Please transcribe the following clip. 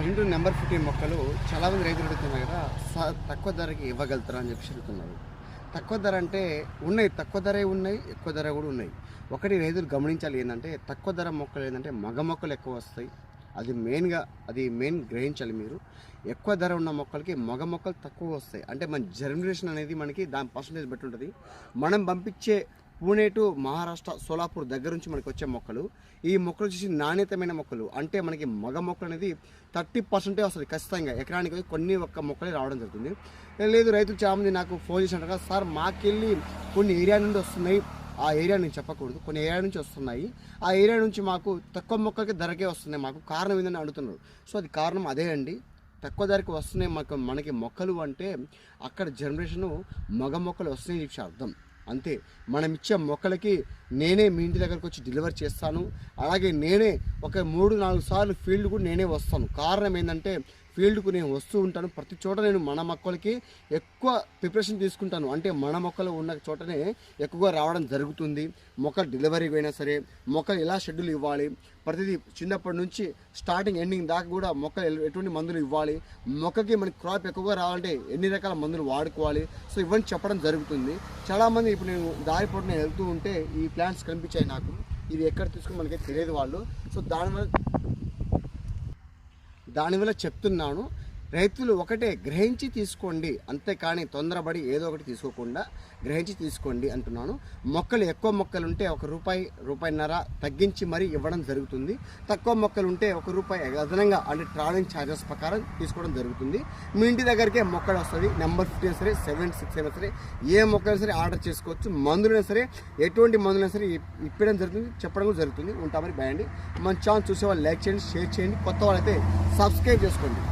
పన్నెండు number fifteen మొక్కలు చాలామంది రైతులు అడుగుతున్నారు కదా సార్ తక్కువ ధరకి ఇవ్వగలుగుతారా? అని చెప్పి అడుగుతున్నారు. తక్కువ ధర అంటే ఉన్నాయి తక్కువ ధరే ఉన్నాయి ఎక్కువ ధర కూడా ఉన్నాయి. ఒకటి రైతులు గమనించాలి ఏంటంటే తక్కువ ధర మొక్కలు ఏంటంటే మగ మొక్కలు ఎక్కువ వస్తాయి. అది మెయిన్గా అది మెయిన్ గ్రహించాలి మీరు. ఎక్కువ ధర ఉన్న మొక్కలకి మగ మొక్కలు తక్కువ వస్తాయి. అంటే మన జర్మినేషన్ అనేది మనకి దాని పర్సంటేజ్ బట్టి ఉంటుంది. మనం పంపించే పూణే టు మహారాష్ట్ర సోలాపూర్ దగ్గర నుంచి మనకి వచ్చే మొక్కలు. ఈ మొక్కలు వచ్చేసి నాణ్యతమైన మొక్కలు. అంటే మనకి మగ మొక్కలు అనేది థర్టీ పర్సెంటే వస్తుంది ఖచ్చితంగా. ఎకరానికి కొన్ని ఒక్క మొక్కలే రావడం జరుగుతుంది. లేదు రైతులు చాలామంది నాకు ఫోన్ చేసినారు కదా సార్ మాకెళ్ళి కొన్ని ఏరియా నుండి వస్తున్నాయి. ఆ ఏరియా నుంచి చెప్పకూడదు. కొన్ని ఏరియా నుంచి వస్తున్నాయి. ఆ ఏరియా నుంచి మాకు తక్కువ మొక్కలకి ధరకే వస్తున్నాయి. మాకు కారణం ఏందని అడుగుతున్నారు. సో అది కారణం అదే అండి. తక్కువ ధరకి వస్తున్నాయి మాకు మనకి మొక్కలు అంటే అక్కడ జనరేషను మగ మొక్కలు వస్తున్నాయి చెప్పి అర్థం. అంతే. మనం ఇచ్చే మొక్కలకి నేనే మీ ఇంటి దగ్గరకు వచ్చి డెలివరీ చేస్తాను. అలాగే నేనే ఒక మూడు నాలుగు సార్లు ఫీల్డ్ కూడా నేనే వస్తాను. కారణం ఏంటంటే ఫీల్డ్కు నేను వస్తూ ఉంటాను. ప్రతి చోట నేను మన మొక్కలకి ఎక్కువ ప్రిపరేషన్ తీసుకుంటాను. అంటే మన మొక్కలు ఉన్న చోటనే ఎక్కువగా రావడం జరుగుతుంది. మొక్క డెలివరీ అయినా సరే మొక్కలు ఎలా షెడ్యూల్ ఇవ్వాలి ప్రతిదీ చిన్నప్పటి నుంచి స్టార్టింగ్ ఎండింగ్ దాకా కూడా మొక్కలు ఎటువంటి మందులు ఇవ్వాలి మొక్కకి మనకి క్రాప్ ఎక్కువగా రావాలంటే ఎన్ని రకాల మందులు వాడుకోవాలి సో ఇవన్నీ చెప్పడం జరుగుతుంది. చాలామంది ఇప్పుడు నేను దారి నేను వెళ్తూ ఉంటే ఈ ప్లాంట్స్ కనిపించాయి నాకు. ఇది ఎక్కడ తీసుకుని మనకి తెలియదు వాళ్ళు. సో దానివల్ల దానివల్ల చెప్తున్నాను. రైతులు ఒకటే గ్రహించి తీసుకోండి. అంతేకాని తొందరపడి ఏదో ఒకటి తీసుకోకుండా గ్రహించి తీసుకోండి అంటున్నాను. మొక్కలు ఎక్కువ మొక్కలు ఉంటే ఒక రూపాయి రూపాయిన్నర తగ్గించి మరీ ఇవ్వడం జరుగుతుంది. తక్కువ మొక్కలు ఉంటే ఒక రూపాయి అదనంగా అంటే ట్రావెలింగ్ ఛార్జెస్ ప్రకారం తీసుకోవడం జరుగుతుంది. మీ ఇంటి దగ్గరికే మొక్కలు వస్తుంది. నెంబర్ ఫిఫ్టీన్ సరే సెవెన్ సిక్స్ అయినా సరే ఏ మొక్కలు సరే ఆర్డర్ చేసుకోవచ్చు. మందులైనా సరే ఎటువంటి మందులైనా సరే ఇప్పడం జరుగుతుంది చెప్పడం కూడా జరుగుతుంది. ఉంటామని భయండి మన ఛాన్స్ చూసే వాళ్ళు లైక్ చేయండి షేర్ చేయండి. కొత్త వాళ్ళైతే సబ్స్క్రైబ్ చేసుకోండి.